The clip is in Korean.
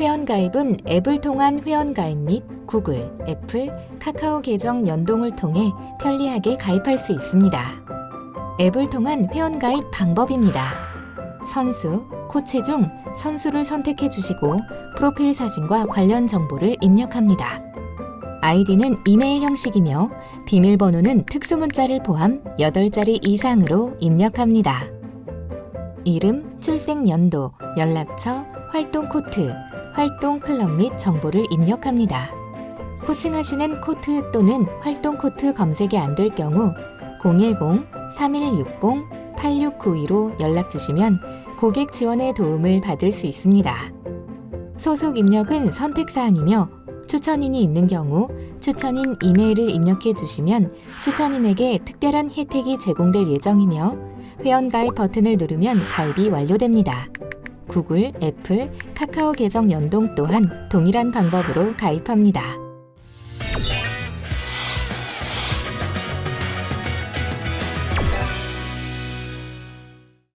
회원가입은 앱을 통한 회원가입 및 구글, 애플, 카카오 계정 연동을 통해 편리하게 가입할 수 있습니다. 앱을 통한 회원가입 방법입니다. 선수, 코치 중 선수를 선택해 주시고 프로필 사진과 관련 정보를 입력합니다. 아이디는 이메일 형식이며 비밀번호는 특수문자를 포함 8자리 이상으로 입력합니다. 이름, 출생 연도, 연락처, 활동 코트, 활동 클럽 및 정보를 입력합니다. 코칭하시는 코트 또는 활동 코트 검색이 안 될 경우 010-3160-8692로 연락 주시면 고객 지원의 도움을 받을 수 있습니다. 소속 입력은 선택사항이며 추천인이 있는 경우 추천인 이메일을 입력해 주시면 추천인에게 특별한 혜택이 제공될 예정이며 회원가입 버튼을 누르면 가입이 완료됩니다. 구글, 애플, 카카오 계정 연동 또한 동일한 방법으로 가입합니다.